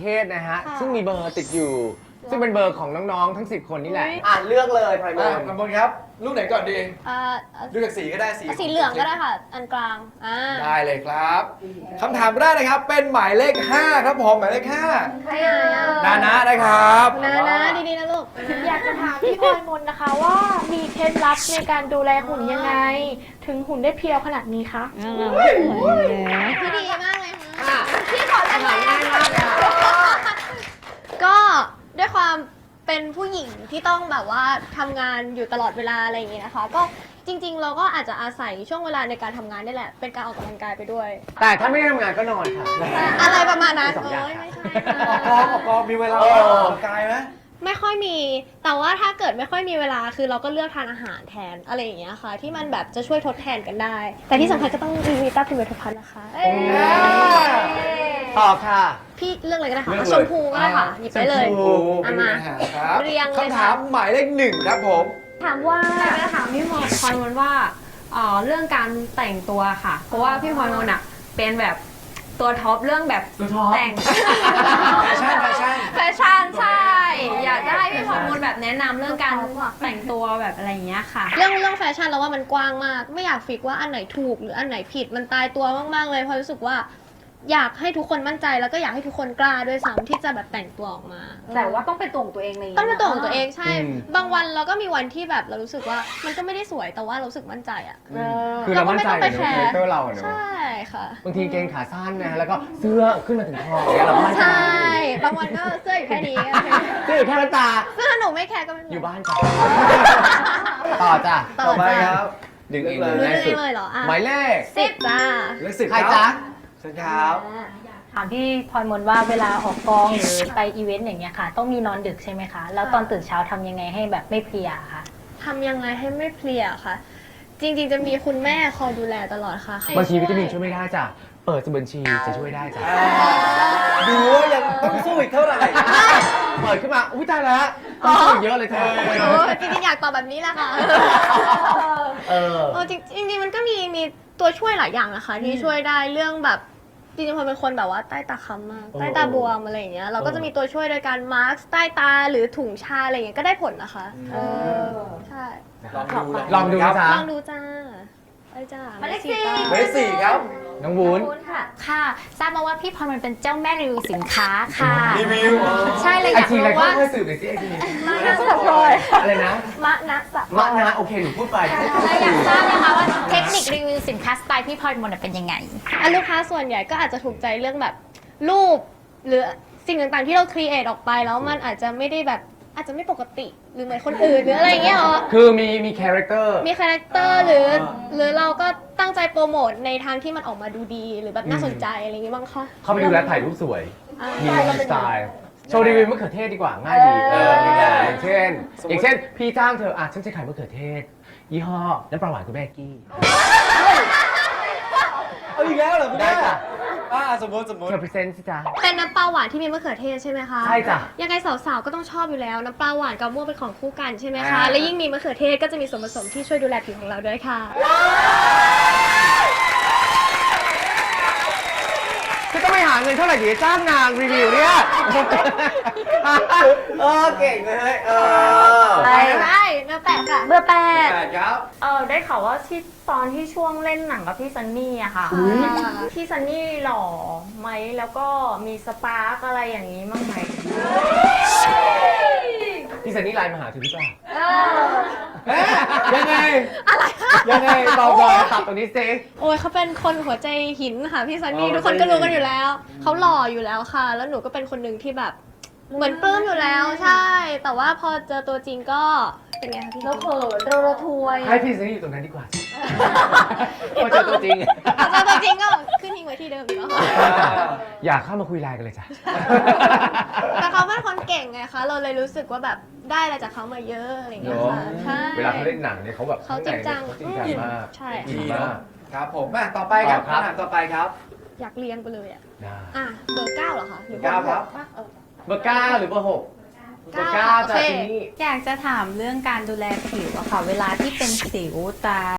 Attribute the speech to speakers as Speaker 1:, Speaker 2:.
Speaker 1: เทศนะฮะ
Speaker 2: ค่ะ
Speaker 1: ซึ่งมีเบอร์ติดอยู่ ซึ่งเป็นเบอร์ของน้องๆ ทั้ง 10 คนนี่แหละ
Speaker 2: อุ๊ย
Speaker 1: อ่านเลือกเลยไพรโม
Speaker 3: มานกำพลครับลูกไหนก่อนดี
Speaker 2: อ่าอ่า
Speaker 3: ดูจากสีก็ได้สี
Speaker 2: สีเหลืองก็ได้ค่ะ อันกลาง อ่า
Speaker 3: ได้เลยครับคำถามแรกนะครับ เป็นหมายเลข 5 ครับผมหมายเลข
Speaker 2: ใครอะ
Speaker 3: 5นานะนะครับ
Speaker 2: นะนะดีๆนะลูก
Speaker 4: อยากจะถามพี่พลอยมนนะคะว่ามีเคล็ดลับในการดูแลหุ่นยังไง ถึงหุ่นได้เพรียวขนาดนี้คะ
Speaker 2: พี่ดีมากเลยค่ะพี่ขอถามง่ายมากก็ด้วยความเป็นผู้หญิง ที่ต้องแบบว่าทำงานอยู่ตลอดเวลาอะไรอย่างเงี้ยนะคะ ก็จริง ๆ เราก็อาจจะอาศัยช่วงเวลาในการทำงานนี่แหละ เป็นการออกกำลังกายไปด้วย
Speaker 1: แต่ถ้าไม่ได้ทำงานก็นอนค่ะ
Speaker 2: อะไรประมาณนั้น
Speaker 1: สองอย่าง
Speaker 2: โอ้ยไม่ใช่
Speaker 3: ออกก
Speaker 2: ค่ะ
Speaker 3: องออกกองมีเวลา
Speaker 1: เอ
Speaker 3: อ
Speaker 1: อ
Speaker 3: อกกำลังกายไหม
Speaker 2: ไม่ค่อยมี แต่ว่าถ้าเกิดไม่ค่อยมีเวลาคือเราก็เลือกทานอาหารแทนอะไรอย่างเงี้ยค่ะ ที่มันแบบจะช่วยทดแทนกันได้ แต่ที่สำคัญก็ต้องมีวิตามินเวทพันธ์นะคะเอ้ย
Speaker 1: ตอบค่ะ
Speaker 2: พี่เลือกเลยก็ได้ค่ะ
Speaker 1: เลือกเลย
Speaker 2: ชมพูก็ได้ค่ะ หยิบไปเลย
Speaker 1: ชมพู
Speaker 3: เป็น
Speaker 2: มา
Speaker 3: ปัญหาครับ
Speaker 2: เรียงเลยค่ะ
Speaker 3: คำถามหมายเลขหนึ่งครับผม
Speaker 5: ถามว่าจะถามพี่พลอยพลอยมนว่าเอ่อเรื่องการแต่งตัวค่ะ เพราะว่าพี่พลอยมนอะเป็นแบบตัวท็อปเรื่องแบบ
Speaker 1: ตัวท็อป
Speaker 5: แต่ง
Speaker 3: แฟชั่นแฟชั่น
Speaker 5: แฟชั่นใช่ อยากจะให้พี่พลอยมนแบบแนะนำเรื่องการแต่งตัวแบบอะไรอย่างเงี้ยค่ะ
Speaker 2: เรื่องเรื่องแฟชั่นเราว่ามันกว้างมาก ไม่อยากฟิกว่าอันไหนถูกหรืออันไหนผิดมันตายตัวมากๆเลยเพราะรู้สึกว่า อยากให้ทุกคนมั่นใจแล้วก็อยากให้ทุกคนกล้าด้วยซ้ำที่จะแบบแต่งตัวออกมา
Speaker 5: แต่ว่าต้องเป็นตัวของตัวเองเลย
Speaker 2: ต้องเป็นตัวของตัวเองใช่
Speaker 1: อืม
Speaker 2: บางวันเราก็มีวันที่แบบเรารู้สึกว่ามันก็ไม่ได้สวยแต่ว่าเรารู้สึกมั่นใจอะ
Speaker 1: คือเรามั่นใจใน
Speaker 2: เราก็ไม่ต้องไปแคร์
Speaker 1: คาแรคเตอร์เราอะเนอะ
Speaker 2: ใช่ค่ะ
Speaker 1: บางทีเกงขาสั้นนะแล้วก็เสื้อขึ้นมาถึงคออย่างเงี้ยเราก็มั่นใจ
Speaker 2: ใช่ บางวันก็เสื้ออยู่แค่นี้
Speaker 1: เสื้ออยู่แค่นั้นตา
Speaker 2: เสื้อหนูไม่แคร์ก็ไม่เป็นไร
Speaker 1: อยู่บ้านจ้ะ ต่อจ้ะ
Speaker 2: ต่
Speaker 3: ต่
Speaker 2: อ
Speaker 3: อไป
Speaker 2: จ้ะ
Speaker 3: ครับ
Speaker 1: ดึงเอง
Speaker 3: เลื
Speaker 1: เล
Speaker 3: อก
Speaker 1: ย
Speaker 3: เลย
Speaker 1: ง่ายสุด
Speaker 2: เลยเหรออะ
Speaker 1: หมายเลข
Speaker 2: สิบจ้า
Speaker 3: เลขสิบ
Speaker 1: ใคร
Speaker 3: ค
Speaker 1: จ๊ะ
Speaker 3: รับ เชิญครับ
Speaker 6: ถามพี่พลอยมนว่าเวลาออกกองหรือไปอีเวนต์อย่างเงี้ยค่ะ ต้องมีนอนดึกใช่ไหมคะ แล้วตอนตื่นเช้าทำยังไงให้แบบไม่เพลียค่ะ
Speaker 2: ทำยังไงให้ไม่เพลียค่ะ จริงๆจะมีคุณแม่คอยดูแลตลอดค่ะ
Speaker 1: บางทีวิตามินช่วยไม่ได้จ้ะ เปิดสมุดบัญชีจะช่วยได้จ้ะ
Speaker 3: ดูว่ายังต้องสู้อีกเท่าไหร่
Speaker 1: เปิดขึ้นมา อุ้ยตายแล้วต้องช่วยเยอะเลยเธอ
Speaker 2: โอ้จริงๆอยากตอบแบบนี้แหละค่ะ
Speaker 1: เออ
Speaker 2: เออจริงจริงๆมันก็มีมีตัวช่วยหลายอย่างนะคะที่ช่วยได้เรื่องแบบจ ริงๆพอเป็นคนแบบว่าใต้ตาค้ำมาก
Speaker 1: เออ
Speaker 2: ใต้ตาบวมอะไรอย่างเงี้ยเราก็
Speaker 1: เออ
Speaker 2: จะมีตัวช่วยโดยการมาร์กใต้ตาหรือถุงชาอะไรอย่างเงี้ยก็ได้ผลนะคะเออใช่
Speaker 3: ลองดู
Speaker 1: ลองดูนะจ๊ะ
Speaker 2: ลองดูจ้าไปจ้า
Speaker 6: หมายเลขสี่
Speaker 2: จ้า
Speaker 3: หมายเลขสี่ครับ
Speaker 1: น้องวุ้น
Speaker 6: ค่ะทราบมาว่าพี่พลอยมันเป็นเจ้าแม่รีวิวสินค้าค่ะ
Speaker 3: รีวิวอ๋อ
Speaker 6: ใช่เลย
Speaker 1: ไอ
Speaker 6: อยาก
Speaker 1: ทีอะไร
Speaker 6: รู้
Speaker 1: ก็
Speaker 6: ว่า
Speaker 1: ค่อยสืบหน่อยสิไอที
Speaker 4: มานะสปอย
Speaker 1: อะไรนะ
Speaker 4: มะนะสป
Speaker 1: มะ
Speaker 4: อย
Speaker 1: นะโอเคหนูพูดไป
Speaker 6: เราอยากทราบนะคะว่าเทคนิครีวิว สินค้าสไตล์พี่พลอยมนเป็นยังไง
Speaker 2: อันลูกค้าส่วนใหญ่ก็อาจจะถูกใจเรื่องแบบรูป หรือสิ่งต่างๆที่เราครีเอทออกไปแล้วมันอาจจะไม่ได้แบบอาจจะไม่ปกติหรือเหมือนคนอื่นหรืออะไรอย่างเงี้ยเหรอ
Speaker 1: คือมีมีคาแรคเตอร์
Speaker 2: มีคาแรคเตอร์หรือหรือเราก็ตั้งใจโปรโมทในทางที่มันออกมาดูดีหรือแบบน่าสนใจอะไรอย่างงี้บ้างคะ
Speaker 1: เข้าไปดูแลวถ่ายรูปสวย
Speaker 2: อ่า
Speaker 1: มีสไตล์โชว์รีวิวมะเขือเทศดีกว่าง่ายดี
Speaker 3: เออง่ายๆ
Speaker 1: อย่างเช่น
Speaker 3: สมมุติ
Speaker 1: อย่างเช่น พี่จ้างเธออะฉันจะขายมะเขือเทศ ยี่ห้อน้ำปลาหวานคุณแม่กี้
Speaker 3: เอาอีกแล้วเหรอคุณ
Speaker 1: ได้
Speaker 3: แม่
Speaker 1: จ้ะ
Speaker 3: อ่าสมมติสมมติ
Speaker 1: เธอพรีเซนต์สิจ้า
Speaker 2: เป็นน้ำปลาหวานที่มีมะเขือเทศใช่ไหมคะ
Speaker 1: ใช่จ้ะ
Speaker 2: ยังไงสาวๆ ก็ต้องชอบอยู่แล้ว น้ำปลาหวานกับม่วงเป็นของคู่กันใช่ไหมคะ
Speaker 3: อ่า
Speaker 2: และยิ่งมีมะเขือเทศก็จะมีส่วนผสมที่ช่วยดูแลผิวของเราด้วยค่ะ
Speaker 1: จะต้องไปหาเงินเท่าไหร่ถึงจะจ้างนางรีวิวเนี่ย เออเก่งเลยเออ
Speaker 6: เบอร์แปด
Speaker 3: แปดครับ
Speaker 5: เออได้ข่าวว่าที่ตอนที่ช่วงเล่นหนังกับพี่ซันนี่อะค่ะ พี่ซันนี่หล่อไหมแล้วก็มีสปาร์กอะไรอย่างนี้มั้งไหม
Speaker 1: พี่ซันนี่ไลน์มาหาเธอหรือเปล่า
Speaker 3: เอ๊ะยังไง
Speaker 2: อะไรคะ
Speaker 1: ยังไงตอบหน่อยตัดตรงนี้สิ
Speaker 2: โอ้ยเขาเป็นคนหัวใจหินค่ะพี่ซันนี่
Speaker 3: อ๋อ
Speaker 2: ทุกคนก็รู้กันอยู่แล้ว เขาหล่ออยู่แล้วค่ะ แล้วหนูก็เป็นคนหนึ่งที่แบบ เหมือนปลื้มอยู่แล้วใช่ แต่ว่าพอเจอตัวจริงก็ เป็นไงคะพี่
Speaker 6: เราเขินเราระทวย
Speaker 1: ให้พี่ซันนี่อยู่ตรงนั้นดีกว่าสิพอเจอตัวจริง
Speaker 2: พอเจอตัวจริงก็ขึ้นทิ้งไว้ที่เดิมอีกแล้วค่ะ
Speaker 1: อยากเข้ามาคุยไลน์กันเลยจ้ะ
Speaker 2: แต่เขาเป็นคนเก่งไงคะ เราเลยรู้สึกว่าแบบได้อะไรจากเขามาเยอะอะไรอย่างเงี้ยค่ะใช่
Speaker 1: เวลาเขาเล่นหนังเนี่ยเขาแบบ
Speaker 2: เขาจริงจัง
Speaker 1: เขาจริงจังมาก
Speaker 2: ใช่
Speaker 1: ดีมาก
Speaker 3: ครับผมมาต่อไปครับ
Speaker 1: ต่อครับ
Speaker 3: คำถามต่อไปครับ
Speaker 2: อยากเรียงไปเลยอะ
Speaker 1: ได้
Speaker 2: อะเบอร์เก้าเหรอคะหรือ
Speaker 3: เก้าครับ
Speaker 2: ปะเออ
Speaker 1: เบอร์เก้าหรือเบอร์หกเบอร์
Speaker 2: เก้า
Speaker 1: เก้า
Speaker 2: โอ
Speaker 1: จ้ะ
Speaker 2: เค
Speaker 1: ทีนี่
Speaker 5: อยากจะถามเรื่องการดูแลผิวอะค่ะ เวลาที่เป็นสิวตา